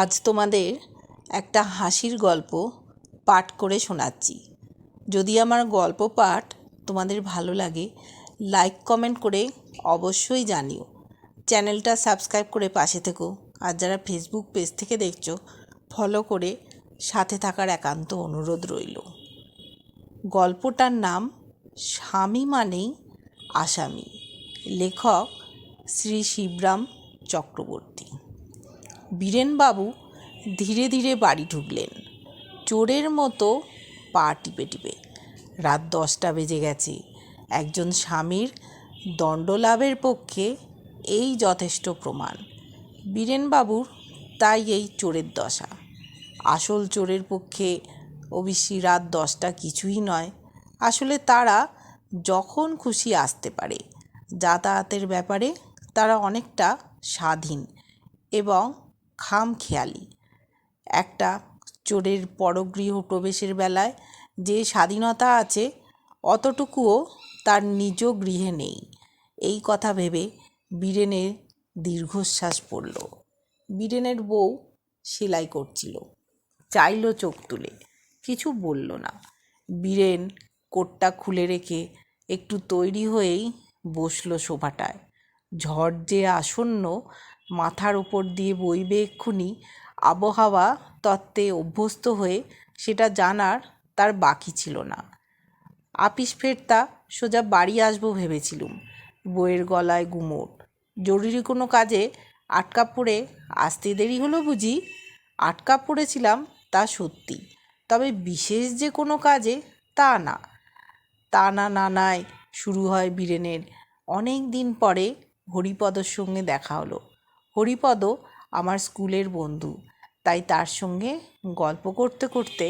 আজ তোমাদের একটা হাসির গল্প পাঠ করে শোনাচ্ছি। যদি আমার গল্প পাঠ তোমাদের ভালো লাগে লাইক কমেন্ট করে অবশ্যই জানিও। চ্যানেলটা সাবস্ক্রাইব করে পাশে থেকো। আর যারা ফেসবুক পেজ থেকে দেখছ ফলো করে সাথে থাকার একান্ত অনুরোধ রইল। গল্পটার নাম স্বামী মানেই আসামি। লেখক শ্রী শিবরাম চক্রবর্তী। বীরেনবাবু ধীরে ধীরে বাড়ি ঢুকলেন। চোরের মতো পা টিপে টিপে। রাত দশটা বেজে গেছে। একজন স্বামীর দণ্ডলাভের পক্ষে এই যথেষ্ট প্রমাণ। বীরেনবাবুর তাই এই চোরের দশা। আসল চোরের পক্ষে অবশ্যই রাত দশটা কিছুই নয়। আসলে তারা যখন খুশি আসতে পারে। যাতায়াতের ব্যাপারে তারা অনেকটা স্বাধীন এবং খামখেয়ালি একটা চোরের পরগৃহ প্রবেশের বেলায় যে স্বাধীনতা আছে, অতটুকুও তার নিজ গৃহে নেই। এই কথা ভেবে বীরেনের দীর্ঘশ্বাস পড়ল। বীরেনের বউ সেলাই করছিল। চাইল চোখ তুলে। কিছু বলল না। বীরেন কোটটা খুলে রেখে একটু তৈরি হয়েই বসল সোফাটায় ঝড় যে আসন্ন মাথার ওপর দিয়ে বইবে এক্ষুনি, আবহাওয়া তত্ত্বে অভ্যস্ত হয়ে সেটা জানার তার বাকি ছিল না। আপিস ফেরতা সোজা বাড়ি আসব ভেবেছিলুম। বইয়ের গলায় গুমোট। জরুরি কোনো কাজে আটকা পড়ে আসতে দেরি হলো বুঝি? আটকা পড়েছিলাম তা সত্যি, তবে বিশেষ যে কোনো কাজে তা না। তা না নানায় শুরু হয় বীরেনের। অনেক দিন পরে হরিপদর সঙ্গে দেখা হলো। হরিপদ আমার স্কুলের বন্ধু। তাই তার সঙ্গে গল্প করতে করতে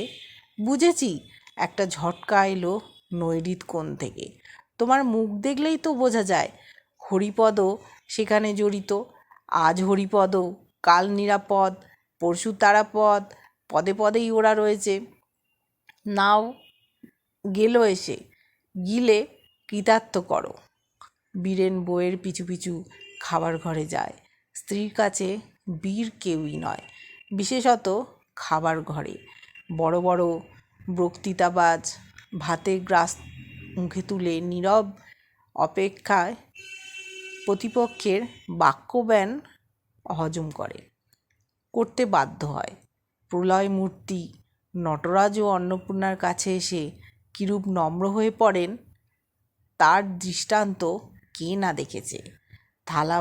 বুঝেছি একটা ঝটকা এলো নৈরিত কোণ থেকে। তোমার মুখ দেখলেই তো বোঝা যায়, হরিপদ সেখানে জড়িত। আজ হরিপদ কাল নিরাপদ, পরশু তারাপদ, পদে পদেই ওরা রয়েছে। নাও, গেলো এসে, গিলে কৃতার্থ করো। বীরেন বইয়ের পিছু পিছু খাবার ঘরে যায়। স্ত্রীর কাছে বীর কেউই নয়, বিশেষত খাবার ঘরে। বড় বড় বক্তৃতাবাজ ভাতের গ্রাস মুখে তুলে নীরব অপেক্ষায় প্রতিপক্ষের বাক্যব্যান হজম করে, করতে বাধ্য হয়। প্রলয় মূর্তি নটরাজ ও অন্নপূর্ণার কাছে এসে কিরূপ নম্র হয়ে পড়েন, তার দৃষ্টান্ত কে না দেখেছে। থালা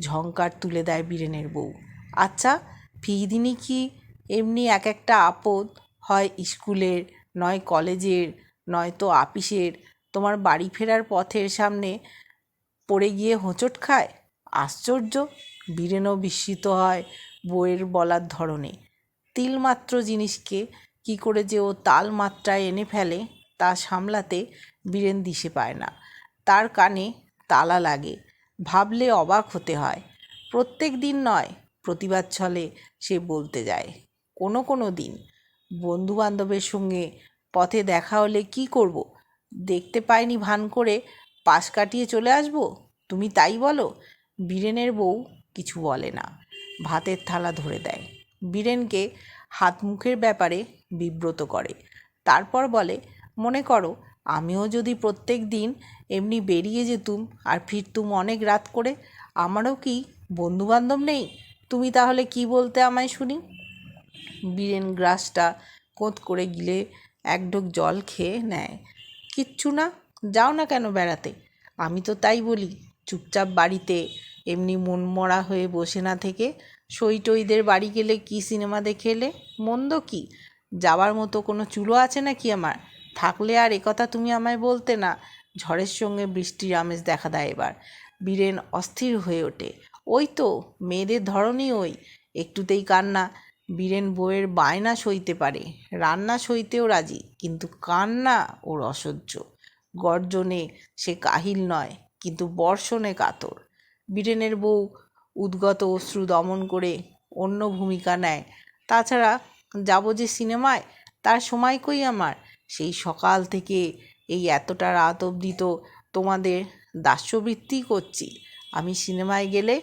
ঝংকার তুলে দেয় বীরেনের বউ। আচ্ছা ফি দিনই কি এমনি এক একটা আপদ? হয় স্কুলের নয় কলেজের নয়তো আপিসের। তোমার বাড়ি ফেরার পথের সামনে পড়ে গিয়ে হোঁচট খায়? আশ্চর্য, বীরেনও বিস্মিত হয় বইয়ের বলার ধরনে। তিলমাত্র জিনিসকে কি করে যে ও তাল মাত্রায় এনে ফেলে, তা সামলাতে বীরেন দিশে পায় না। তার কানে তালা লাগে। ভাবলে অবাক হতে হয়। প্রত্যেক দিন নয়, প্রতিবাদ ছলে সে বলতে যায়, কোনো কোনো দিন। বন্ধুবান্ধবের সঙ্গে পথে দেখা হলে কি করব? দেখতে পাইনি ভান করে, পাশ কাটিয়ে চলে আসব? তুমি তাই বলো? বীরেনের বউ কিছু বলে না, ভাতের থালা ধরে দেয়। বীরেনকে হাত মুখের ব্যাপারে বিব্রত করে, তারপর বলে, মনে করো, আমিও যদি প্রত্যেক দিন এমনি বেরিয়ে যেতুম আর ফিরতুম অনেক রাত করে। আমারও কি বন্ধুবান্ধব নেই? তুমি তাহলে কি বলতে আমায় শুনি? বীরেন গ্রাসটা কোঁত করে গিলে এক ঢোক জল খেয়ে নেয়। কিচ্ছু না, যাও না কেন বেড়াতে? আমি তো তাই বলি, চুপচাপ বাড়িতে, এমনি মনমরা হয়ে বসে না থেকে। সইটইদের বাড়ি গেলে কি সিনেমা দেখে এলে? মন্দ কি? যাবার মতো কোনো চুলো আছে নাকি আমার? থাকলে আর একথা তুমি আমায় বলতে না। ঝড়ের সঙ্গে বৃষ্টির আমেজ দেখা দেয় এবার। বীরেন অস্থির হয়ে ওঠে। ওই তো, মেয়েদের ধরনই ওই। একটুতেই কান্না। বীরেন বউয়ের বায়না সইতে পারে। রান্না সইতেও রাজি, কিন্তু কান্না ওর অসহ্য। গর্জনে সে কাহিল নয়, কিন্তু বর্ষণে কাতর। বীরেনের বউ উদ্গত অশ্রু দমন করে অন্য ভূমিকা নেয়। তাছাড়া যাব যে সিনেমায়, তার সময় কই আমার? সেই সকাল থেকে এই এতটা রাত অবধি তো তোমাদের দাস্যবৃত্তি করছি। আমি সিনেমায় গেলে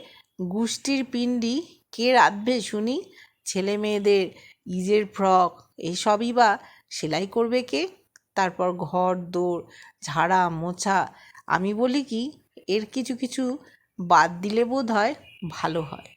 গুষ্টির পিণ্ডি কে রাঁধবে শুনি? ছেলে মেয়েদের ইজের ফ্রক, এসবই বা সেলাই করবে কে? তারপর ঘর, দোর, ঝাড়া, মোছা, আমি বলি কি, এর কিছু কিছু বাদ দিলে বোধ হয় ভালো হয়।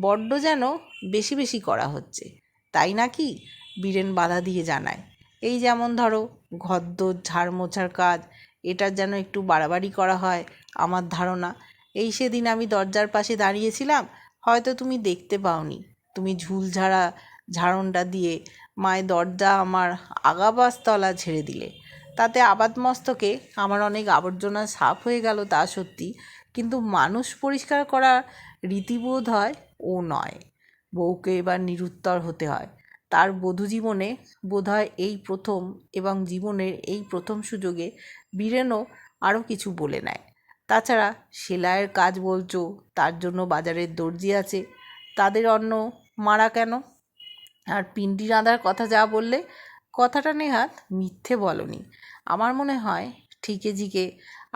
বড্ড যেন বেশি বেশি করা হচ্ছে। তাই নাকি বীরেন বাধা দিয়ে জানায়। এই যেমন ধরো ঘরদোর, ঝাড় মোছার কাজ, এটা যেন একটু বাড়াবাড়ি করা হয় আমার ধারণা। এই সেদিন আমি দরজার পাশে দাঁড়িয়েছিলাম, হয়তো তুমি দেখতে পাওনি। তুমি ঝুল ঝাড়া, ঝাড়নটা দিয়ে মায়ের দরজা আমার আগাবাস তলা ঝেড়ে দিলে। তাতে আবাদ মস্তকে আমার অনেক আবর্জনা সাফ হয়ে গেল তা সত্যি, কিন্তু মানুষ পরিষ্কার করার রীতিবোধ হয় ও নয়। বউকে এবার নিরুত্তর হতে হয়। তার বধূ জীবনে বোধহয় এই প্রথম এবং জীবনের এই প্রথম সুযোগে বীরেনও আরও কিছু বলে নেয়। তাছাড়া সেলাইয়ের কাজ বলছো, তার জন্য বাজারের দর্জি আছে, তাদের অন্য মারা কেন? আর পিন্ডি রাঁধার কথা যা বললে, কথাটা নেহাত মিথ্যে বলনি। আমার মনে হয় ঠিকে জিকে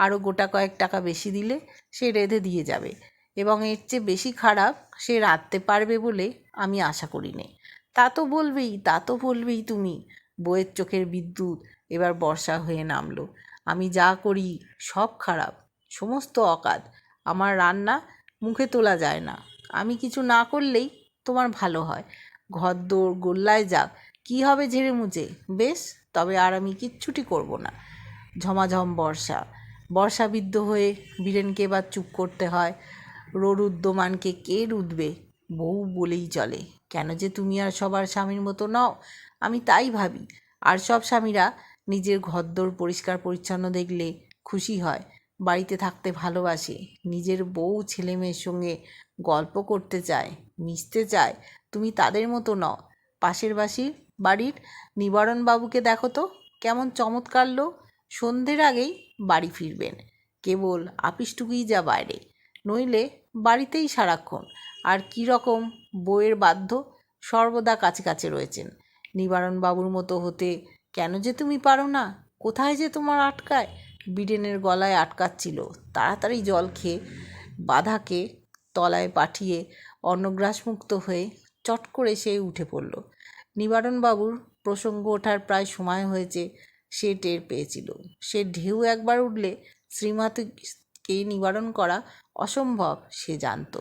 আরও গোটা কয়েক টাকা বেশি দিলে সে রেঁধে দিয়ে যাবে, এবং এর চেয়ে বেশি খারাপ সে রাঁধতে পারবে বলে আমি আশা করি নে তা তো বলবেই, তা তো বলবেই তুমি। বইয়ের চোখের বিদ্যুৎ এবার বর্ষা হয়ে নামলো। আমি যা করি সব খারাপ, সমস্ত অকাজ আমার রান্না মুখে তোলা যায় না। আমি কিছু না করলেই তোমার ভালো হয়। ঘর দৌড় গোল্লায় যাক, কী হবে ঝেড়ে মুছে? বেশ, তবে আর আমি কিচ্ছুটি করব না। ঝমাঝম বর্ষা। বর্ষাবিদ্ধ হয়ে বীরেনকে এবার চুপ করতে হয়। রোরুদ্যমানকে কে রুদবে? বউ বলেই চলে, কেন যে তুমি আর সবার স্বামীর মতো নও? আমি তাই ভাবি, আর সব স্বামীরা নিজের ঘরদোর পরিষ্কার পরিচ্ছন্ন দেখলে খুশি হয়, বাড়িতে থাকতে ভালোবাসে, নিজের বউ ছেলে মেয়ের সঙ্গে গল্প করতে চায়, মিশতে চায়, তুমি তাদের মতো নও। পাশের বাসির বাড়ির নিবারণবাবুকে দেখো তো, কেমন চমৎকার লোক, সন্ধ্যের আগেই বাড়ি ফিরবেন, কেবল আপিসটুকুই যা বাইরে, নইলে বাড়িতেই সারাক্ষণ আর কী রকম বইয়ের বাধ্য সর্বদা কাছে কাছে রয়েছেন। নিবারণবাবুর মতো হতে কেন যে তুমি পারো না? কোথায় যে তোমার আটকায়? বিডেনের গলায় আটকাচ্ছিল। তাড়াতাড়ি জল খেয়ে বাধাকে তলায় পাঠিয়ে অন্নগ্রাসমুক্ত হয়ে চট করে সে উঠে পড়ল। নিবারণবাবুর প্রসঙ্গ ওঠার প্রায় সময় হয়েছে সে টের পেয়েছিল। সে ঢেউ একবার উঠলে শ্রীমতীকে নিবারণ করা অসম্ভব, সে জানত।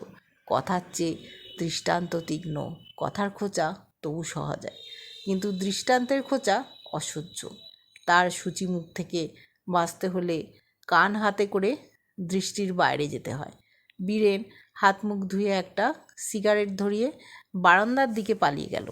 কথার চেয়ে দৃষ্টান্ত তীক্ষ্ণ। কথার খোঁচা তবু সহজায়। কিন্তু দৃষ্টান্তের খোঁচা অসহ্য। তার সূচি মুখ থেকে বাঁচতে হলে কান হাতে করে দৃষ্টির বাইরে যেতে হয়। বীরেন হাত মুখ ধুয়ে একটা সিগারেট ধরিয়ে বারান্দার দিকে পালিয়ে গেল।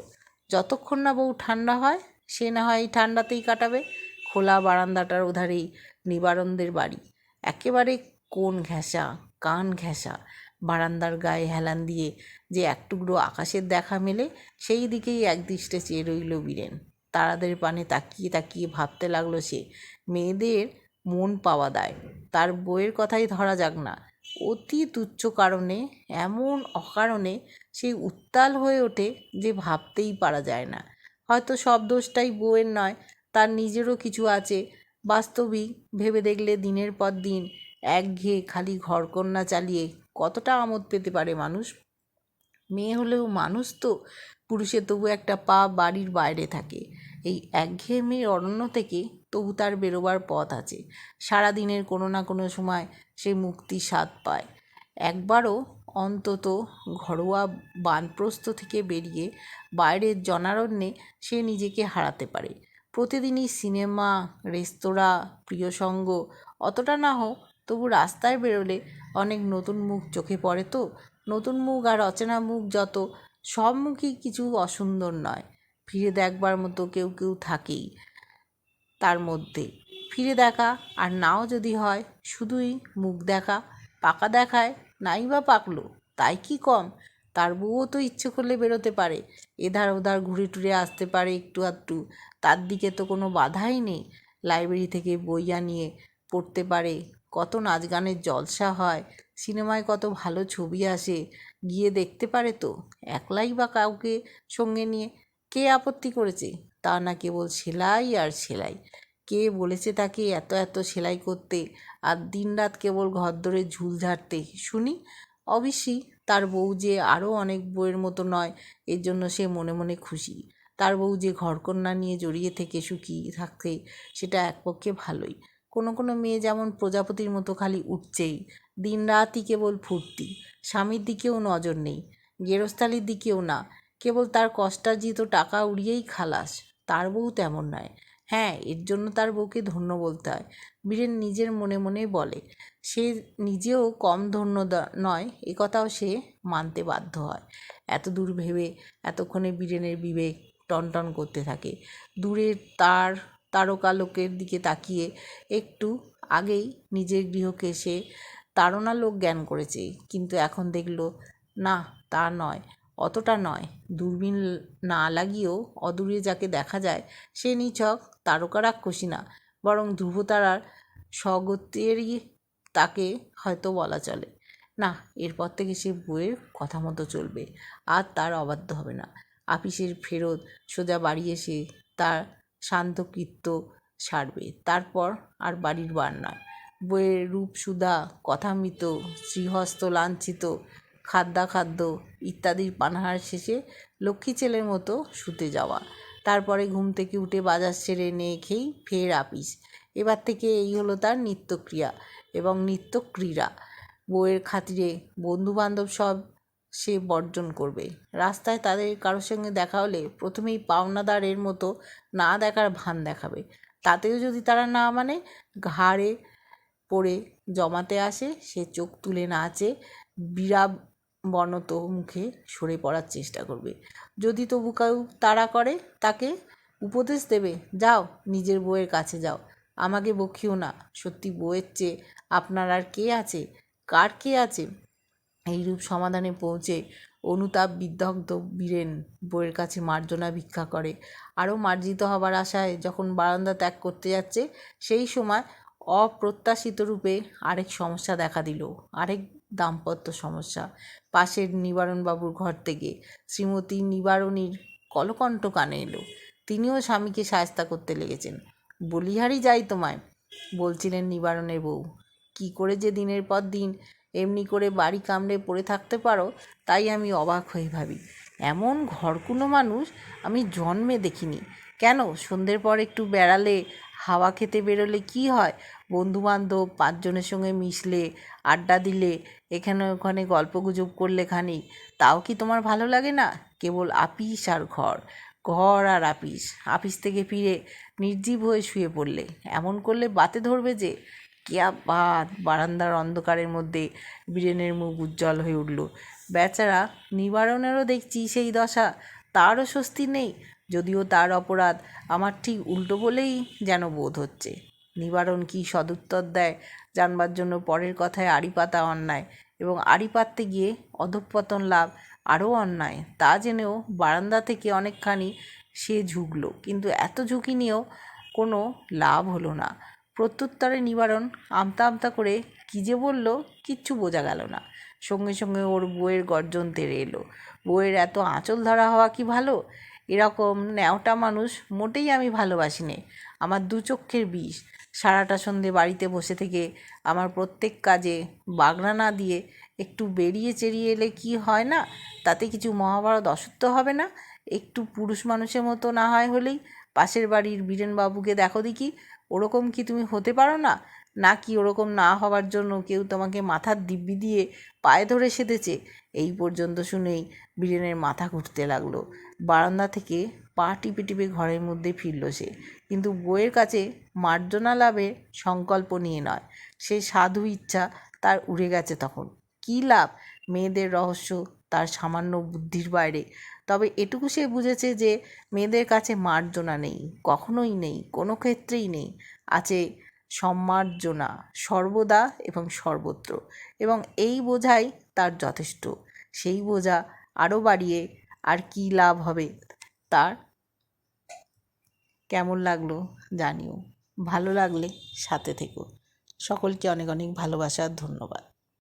যতক্ষণ না বউ ঠান্ডা হয়, সে না হয় ঠান্ডাতেই কাটাবে। খোলা বারান্দাটার ওধারেই নিবারণদের বাড়ি। একেবারে কোন ঘেঁষা কান ঘেঁষা বারান্দার গায়ে হেলান দিয়ে যে এক টুকরো আকাশের দেখা মেলে, সেই দিকেই একদৃষ্টে চেয়ে রইল বীরেন। তারাদের পানে তাকিয়ে তাকিয়ে ভাবতে লাগল সে মেয়েদের মন পাওয়া দেয়। তার বইয়ের কথাই ধরা যাক না। অতি তুচ্ছ কারণে, এমন অকারণে সে উত্তাল হয়ে ওঠে যে ভাবতেই পারা যায় না। হয়তো সব দোষটাই বউয়ের নয়, তার নিজেরও কিছু আছে। বাস্তবিক ভেবে দেখলে দিনের পর দিন একঘেয়ে খালি ঘরকন্না চালিয়ে কতটা আমোদ পেতে পারে মানুষ? মেয়ে হলেও মানুষ তো পুরুষের তবু একটা পা বাড়ির বাইরে থাকে। এই একঘেয়েমি অরণ্য থেকে তবু তার বেরোবার পথ আছে। সারাদিনের কোনো না কোনো সময় সে মুক্তির স্বাদ পায়। একবারও অন্তত ঘরোয়া বানপ্রস্থ থেকে বেরিয়ে বাইরের জনারণ্যে সে নিজেকে হারাতে পারে। প্রতিদিনই সিনেমা, রেস্তোরাঁ, প্রিয়সঙ্গ, অতটা না হোক তবু রাস্তায় বেরোলে অনেক নতুন মুখ চোখে পড়ে তো। নতুন মুখ আর অচেনা মুখ যত, সব মুখই কিছু অসুন্দর নয়। ফিরে দেখবার মতো কেউ কেউ থাকেই তার মধ্যে। ফিরে দেখা আর নাও যদি হয়, শুধুই মুখ দেখা। পাকা দেখায়, নাই বা পাকলো, তাই কি কম? তার বউও তো ইচ্ছে করলে বেরোতে পারে। এধার ওধার ঘুরে টুরে আসতে পারে একটু আধটু। তার দিকে তো কোনো বাধাই নেই। লাইব্রেরি থেকে বই আনিয়ে পড়তে পারে। কত নাচ গানের জলসা হয়, সিনেমায় কত ভালো ছবি আসে, গিয়ে দেখতে পারে তো? একলাই বা কাউকে সঙ্গে নিয়ে কে আপত্তি করেছে? তা না কেবল সেলাই আর সেলাই। কে বলেছে তাকে এত এত সেলাই করতে? আর দিনরাত কেবল ঘরদোরে ঝুল ঝাড়তে? শুনি? অবশ্যই তার বউ যে আরও অনেক বউয়ের মতো নয়, এর জন্য সে মনে মনে খুশি। তার বউ যে ঘরকন্যা নিয়ে জড়িয়ে থেকে সুখী থাকতে সেটা এক পক্ষে ভালোই। কোনো কোনো মেয়ে যেমন প্রজাপতির মতো খালি উঠছেই দিন রাতই কেবল ফুর্তি, স্বামীর দিকেও নজর নেই, গেরস্থালির দিকেও না, কেবল তার কষ্টার্জিত টাকা উড়িয়েই খালাস, তার বউ তেমন নয়। হ্যাঁ এর জন্য তার বউকে ধন্য বলতে হয়, বীরেন নিজের মনে মনে বলে। সে নিজেও কম ধন্য নয়, এ কথাও সে মানতে বাধ্য হয়। এত দূর ভেবে এতক্ষণে বীরেনের বিবেক টনটন করতে থাকে। দূরের তার তারকালোকের দিকে তাকিয়ে একটু আগেই নিজের গৃহকে সে তাড়নালোক জ্ঞান করেছে। কিন্তু এখন দেখল, না, তা নয়, অতটা নয়। দূরবীন না লাগিয়েও অদূরে যাকে দেখা যায়, সে নিছক তারকা রাক্ষসী না। বরং ধ্রুবতারার স্বগতেরই তাকে হয়তো বলা চলে। না, এরপর থেকে সে বইয়ের কথা মতো চলবে, আর তার অবাধ্য হবে না। আপিসের ফেরত সোজা বাড়ি এসে তার শান্তকৃত্য সারবে। তারপর আর বাড়ির বার নয়। বইয়ের রূপ সুধা কথামৃত, শ্রীহস্ত লাঞ্ছিত, খাদ্যাখাদ্য ইত্যাদির পানাহার শেষে লক্ষ্মী ছেলের মতো শুতে যাওয়া। তারপরে ঘুম থেকে উঠে বাজার সেরে নিয়ে খেয়েই ফের আপিস। এবার থেকে এই হলো তার নিত্যক্রিয়া এবং নিত্যক্রীড়া। বউয়ের খাতিরে বন্ধুবান্ধব সব সে বর্জন করবে। রাস্তায় তাদের কারোর সঙ্গে দেখা হলে প্রথমেই পাওনাদারের মতো না দেখার ভান দেখাবে। তাতেও যদি তারা না মানে ঘাড়ে পড়ে জমাতে আসে, সে চোখ তুলে নাচে বিরাব বনত মুখে সরে পড়ার চেষ্টা করবে। যদি তবু কেউ তাড়া করে, তাকে উপদেশ দেবে, যাও, নিজের বউয়ের কাছে যাও। আমাকে বকিও না। সত্যি বউয়ের চেয়ে আপনার আর কে আছে? কার কে আছে? এইরূপ সমাধানে পৌঁছে অনুতাপ বিদগ্ধ বীরেন বউয়ের কাছে মার্জনা ভিক্ষা করে। আরও মার্জিত হবার আশায় যখন বারান্দা ত্যাগ করতে যাচ্ছে, সেই সময় অপ্রত্যাশিত রূপে আরেক সমস্যা দেখা দিল, আরেক দাম্পত্য সমস্যা। পাশের নিবারণবাবুর ঘর থেকে শ্রীমতী নিবারণীর কলকণ্ঠ কানে এলো। তিনিও স্বামীকে সায়স্তা করতে লেগেছেন। বলিহারি যাই তোমায়, বলছিলেন নিবারণের বউ। কি করে যে দিনের পর দিন এমনি করে বাড়ি কামড়ে পড়ে থাকতে পারো, তাই আমি অবাক হয়ে ভাবি। এমন ঘরকুনো মানুষ আমি জন্মে দেখিনি। কেন? সন্ধ্যের পর একটু বেড়ালে, হাওয়া খেতে বেরোলে কি হয়? বন্ধুবান্ধব পাঁচজনের সঙ্গে মিশলে, আড্ডা দিলে, এখানে ওখানে গল্প গুজব করলে খানিক, তাও কি তোমার ভালো লাগে না? কেবল আপিস আর ঘর ঘর আর আপিস। আপিস থেকে ফিরে নির্জীব হয়ে শুয়ে পড়লে। এমন করলে বাতে ধরবে যে কেয়া বাদ, বারান্দার অন্ধকারের মধ্যে বীরেনের মুখ উজ্জ্বল হয়ে উঠল। বেচারা নিবারণেরও দেখছি সেই দশা, তারও স্বস্তি নেই, যদিও তার অপরাধ আমার ঠিক উল্টো বলেই যেন বোধ হচ্ছে। নিবারণ কি সদুত্তর দেয় জানবার জন্য পরের কথায় আড়ি পাতা অন্যায়, এবং আড়ি পাততে গিয়ে অধঃপতন লাভ আরও অন্যায়, তা জেনেও বারান্দা থেকে অনেকখানি সে ঝুঁকল, কিন্তু এত ঝুঁকি নিয়েও কোনো লাভ হলো না। প্রত্যুত্তরে নিবারণ আমতা আমতা করে কী যে বলল কিচ্ছু বোঝা গেল না। সঙ্গে সঙ্গে ওর বউয়ের গর্জন তেড়ে এলো। বউয়ের এত আঁচল ধরা হওয়া কি ভালো? এরকম ন্যাওটা মানুষ মোটেই আমি ভালোবাসি নে আমার দু চক্ষের বিষ। সারাটা সন্ধে বাড়িতে বসে থেকে আমার প্রত্যেক কাজে বাগনা না দিয়ে একটু বেরিয়ে চেরিয়ে এলে কি হয় না? তাতে কিছু মহাভারত অসুস্থ হবে না? একটু পুরুষ মানুষের মতো না হয় হলেই পাশের বাড়ির বীরেনবাবুকে দেখো দেখি ওরকম কি তুমি হতে পারো না? না কি ওরকম না হওয়ার জন্য কেউ তোমাকে মাথার দিব্যি দিয়ে পায়ে ধরে সেধেছে এই পর্যন্ত শুনেই বীরেনের মাথা ঘুরতে লাগল। বারান্দা থেকে পা টিপে টিপে ঘরের মধ্যে ফিরল সে। কিন্তু বইয়ের কাছে মার্জনা লাভের সংকল্প নিয়ে নয়। সে সাধু ইচ্ছা তার উড়ে গেছে তখন। কী লাভ? মেয়েদের রহস্য তার সামান্য বুদ্ধির বাইরে। তবে এটুকু সে বুঝেছে যে, মেয়েদের কাছে মার্জনা নেই, কখনোই নেই, কোনো ক্ষেত্রেই নেই। আছে সম্মার্জনা, সর্বদা এবং সর্বত্র। এবং এই বোঝাই তার যথেষ্ট। সেই বোঝা আরও বাড়িয়ে আর কী লাভ হবে তার? কেমন লাগল জানিও। ভালো লাগলে সাথে থেকো। সকলকে অনেক অনেক ভালোবাসা, ধন্যবাদ।